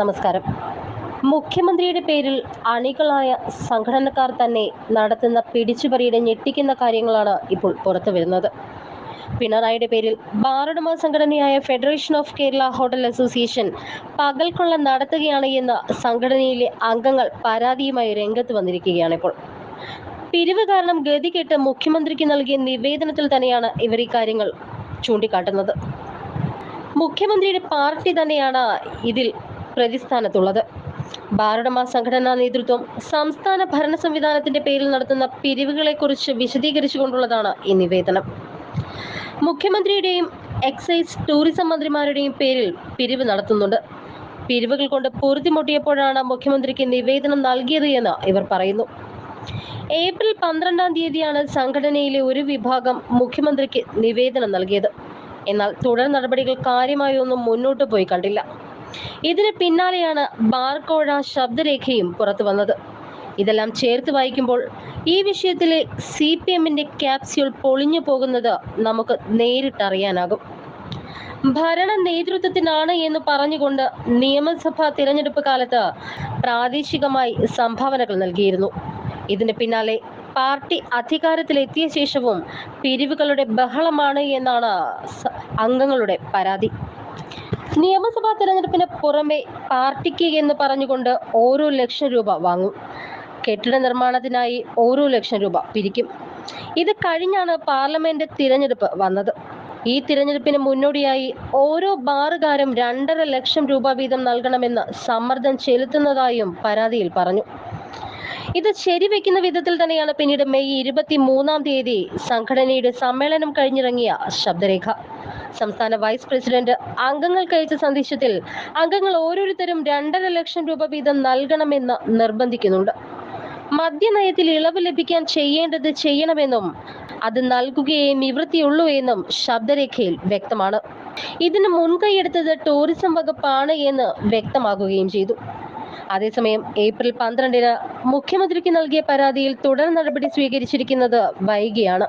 നമസ്കാരം. മുഖ്യമന്ത്രിയുടെ പേരിൽ അണികളായ സംഘടനക്കാർ തന്നെ നടത്തുന്ന പിടിച്ചുപറിയുടെ ഞെട്ടിക്കുന്ന കാര്യങ്ങളാണ് ഇപ്പോൾ പുറത്തു വരുന്നത്. പിണറായിയുടെ പേരിൽ ബാറുടമ സംഘടനയായ federation of Kerala hotel association പകൽക്കൊള്ള നടത്തുകയാണ് എന്ന് സംഘടനയിലെ അംഗങ്ങൾ പരാതിയുമായി രംഗത്ത് വന്നിരിക്കുകയാണ് ഇപ്പോൾ. പിരിവ് കാരണം ഗതികെട്ട് മുഖ്യമന്ത്രിക്ക് നൽകിയ നിവേദനത്തിൽ തന്നെയാണ് ഇവർ ഈ കാര്യങ്ങൾ ചൂണ്ടിക്കാട്ടുന്നത്. മുഖ്യമന്ത്രിയുടെ പാർട്ടി തന്നെയാണ് ഇതിൽ പ്രതിസ്ഥാനത്തുള്ളത്. ബാറുടമ സംഘടനാ നേതൃത്വം സംസ്ഥാന ഭരണ സംവിധാനത്തിന്റെ പേരിൽ നടത്തുന്ന പിരിവുകളെക്കുറിച്ച് വിശദീകരിച്ചുകൊണ്ടുള്ളതാണ് ഈ നിവേദനം. മുഖ്യമന്ത്രിയുടെയും എക്സൈസ് ടൂറിസം മന്ത്രിമാരുടെയും പേരിൽ പിരിവ് നടത്തുന്നുണ്ട്. പിരിവുകൾ കൊണ്ട് പൊറുതിമുട്ടിയപ്പോഴാണ് മുഖ്യമന്ത്രിക്ക് നിവേദനം നൽകിയത് എന്ന് ഇവർ പറയുന്നു. ഏപ്രിൽ പന്ത്രണ്ടാം തീയതിയാണ് സംഘടനയിലെ ഒരു വിഭാഗം മുഖ്യമന്ത്രിക്ക് നിവേദനം നൽകിയത്. എന്നാൽ തുടർ നടപടികൾ കാര്യമായൊന്നും മുന്നോട്ട് പോയി കണ്ടില്ല. ഇതിന് പിന്നാലെയാണ് ബാർക്കോഴ ശബ്ദരേഖയും പുറത്തു വന്നത്. ഇതെല്ലാം ചേർത്ത് വായിക്കുമ്പോൾ ഈ വിഷയത്തിലെ സി പി എമ്മിന്റെ ക്യാപ്സ്യൂൾ പൊളിഞ്ഞു പോകുന്നത് നമുക്ക് നേരിട്ടറിയാനാകും. ഭരണ നേതൃത്വത്തിനാണ് എന്ന് പറഞ്ഞുകൊണ്ട് നിയമസഭാ തിരഞ്ഞെടുപ്പ് കാലത്ത് പ്രാദേശികമായി സംഭാവനകൾ നൽകിയിരുന്നു. ഇതിന് പിന്നാലെ പാർട്ടി അധികാരത്തിലെത്തിയ ശേഷവും പിരിവുകളുടെ ബഹളമാണ് എന്നാണ് അംഗങ്ങളുടെ പരാതി. നിയമസഭാ തെരഞ്ഞെടുപ്പിന് പുറമെ പാർട്ടിക്ക് എന്ന് പറഞ്ഞുകൊണ്ട് ഓരോ ലക്ഷം രൂപ വാങ്ങും. കെട്ടിട നിർമ്മാണത്തിനായി ഓരോ ലക്ഷം രൂപ പിരിക്കും. ഇത് കഴിഞ്ഞാണ് പാർലമെന്റ് തിരഞ്ഞെടുപ്പ് വന്നത്. ഈ തിരഞ്ഞെടുപ്പിന് മുന്നോടിയായി ഓരോ ബാറുകാരും രണ്ടര ലക്ഷം രൂപ വീതം നൽകണമെന്ന് സമ്മർദ്ദം ചെലുത്തുന്നതായും പരാതിയിൽ പറഞ്ഞു. ഇത് ശരിവെക്കുന്ന വിധത്തിൽ തന്നെയാണ് പിന്നീട് മെയ് ഇരുപത്തി മൂന്നാം തീയതി സംഘടനയുടെ സമ്മേളനം കഴിഞ്ഞിറങ്ങിയ ശബ്ദരേഖ. സംസ്ഥാന വൈസ് പ്രസിഡന്റ് അംഗങ്ങൾക്ക് അയച്ച സന്ദേശത്തിൽ അംഗങ്ങൾ ഓരോരുത്തരും രണ്ടര ലക്ഷം രൂപ വീതം നൽകണമെന്ന് നിർബന്ധിക്കുന്നുണ്ട്. മദ്യനയത്തിൽ ഇളവ് ലഭിക്കാൻ ചെയ്യേണ്ടത് ചെയ്യണമെന്നും അത് നൽകുകയേ നിവൃത്തിയുള്ളൂ എന്നും ശബ്ദരേഖയിൽ വ്യക്തമാണ്. ഇതിന് മുൻകൈയെടുത്തത് ടൂറിസം വകുപ്പാണ് എന്ന് വ്യക്തമാക്കുകയും ചെയ്തു. അതേസമയം ഏപ്രിൽ പന്ത്രണ്ടിന് മുഖ്യമന്ത്രിക്ക് നൽകിയ പരാതിയിൽ തുടർ നടപടി സ്വീകരിച്ചിരിക്കുന്നത് വൈകിയാണ്.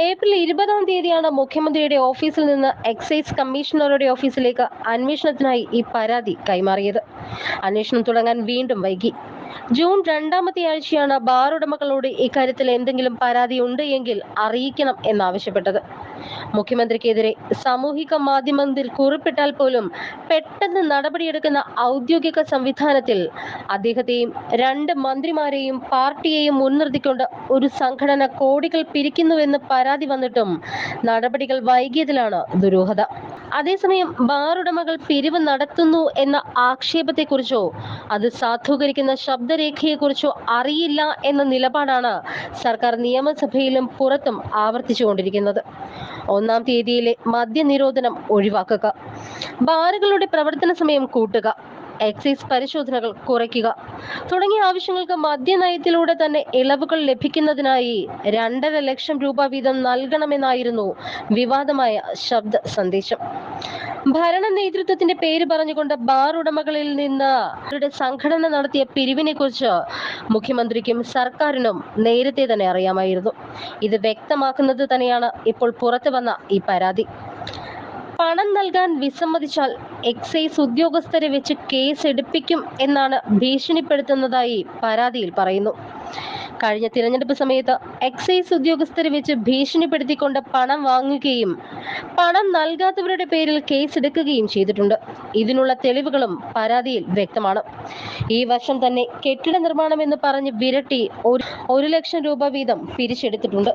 ഏപ്രിൽ ഇരുപതാം തീയതിയാണ് മുഖ്യമന്ത്രിയുടെ ഓഫീസിൽ നിന്ന് എക്സൈസ് കമ്മീഷണറുടെ ഓഫീസിലേക്ക് അന്വേഷണത്തിനായി ഈ പരാതി കൈമാറിയത്. അന്വേഷണം തുടങ്ങാൻ വീണ്ടും വൈകി. ജൂൺ രണ്ടാമത്തെ ആഴ്ചയാണ് ബാർ ഉടമകളോട് ഇക്കാര്യത്തിൽ എന്തെങ്കിലും പരാതി ഉണ്ട് എങ്കിൽ അറിയിക്കണം എന്നാവശ്യപ്പെട്ടത്. മുഖ്യമന്ത്രിക്കെതിരെ സാമൂഹിക മാധ്യമത്തിൽ കുറിപ്പിട്ടാൽ പോലും പെട്ടെന്ന് നടപടിയെടുക്കുന്ന ഔദ്യോഗിക സംവിധാനത്തിൽ അദ്ദേഹത്തെയും രണ്ട് മന്ത്രിമാരെയും പാർട്ടിയെയും മുൻനിർത്തിക്കൊണ്ട് ഒരു സംഘടന കോടികൾ പിരിക്കുന്നുവെന്ന് പരാതി വന്നിട്ടും നടപടികൾ വൈകിയതിലാണ് ദുരൂഹത. അതേസമയം ബാറുടമകൾ പിരിവ് നടത്തുന്നു എന്ന ആക്ഷേപത്തെക്കുറിച്ചോ അത് സാധൂകരിക്കുന്ന ശബ്ദരേഖയെക്കുറിച്ചോ അറിയില്ല എന്ന നിലപാടാണ് സർക്കാർ നിയമസഭയിലും പുറത്തും ആവർത്തിച്ചുകൊണ്ടിരിക്കുന്നത്. ഒന്നാം തീയതിയിലെ മദ്യനിരോധനം ഒഴിവാക്കുക. ബാറുകളുടെ പ്രവർത്തന സമയം കൂട്ടുക. എക്സൈസ് പരിശോധനകൾ കുറയ്ക്കുക. തുടങ്ങിയ ആവശ്യങ്ങൾക്ക് മദ്യനയത്തിലൂടെ തന്നെ ഇളവുകൾ ലഭിക്കുന്നതിനായി രണ്ടര ലക്ഷം രൂപ വീതം നൽകണമെന്നായിരുന്നു വിവാദമായ ശബ്ദ സന്ദേശം. ഭരണ നേതൃത്വത്തിന്റെ പേര് പറഞ്ഞുകൊണ്ട് ബാർ ഉടമകളിൽ നിന്ന് അവരുടെ സംഘടന നടത്തിയ പിരിവിനെ കുറിച്ച് മുഖ്യമന്ത്രിക്കും സർക്കാരിനും നേരത്തെ തന്നെ അറിയാമായിരുന്നു. ഇത് വ്യക്തമാക്കുന്നത് തന്നെയാണ് ഇപ്പോൾ പുറത്തു വന്ന ഈ പരാതി. പണം നൽകാൻ വിസമ്മതിച്ചാൽ എക്സൈസ് ഉദ്യോഗസ്ഥരെ വെച്ച് കേസ് എടുപ്പിക്കും എന്നാണ് ഭീഷണിപ്പെടുത്തുന്നതായി പരാതിയിൽ പറയുന്നു. കഴിഞ്ഞ തിരഞ്ഞെടുപ്പ് സമയത്ത് എക്സൈസ് ഉദ്യോഗസ്ഥരെ വെച്ച് ഭീഷണിപ്പെടുത്തിക്കൊണ്ട് പണം വാങ്ങുകയും പണം നൽകാത്തവരുടെ പേരിൽ കേസെടുക്കുകയും ചെയ്തിട്ടുണ്ട്. ഇതിനുള്ള തെളിവുകളും പരാതിയിൽ വ്യക്തമാണ്. ഈ വർഷം തന്നെ കെട്ടിട നിർമ്മാണം എന്ന് പറഞ്ഞ് വിരട്ടി ഒരു ലക്ഷം രൂപ വീതം പിരിച്ചെടുത്തിട്ടുണ്ട്.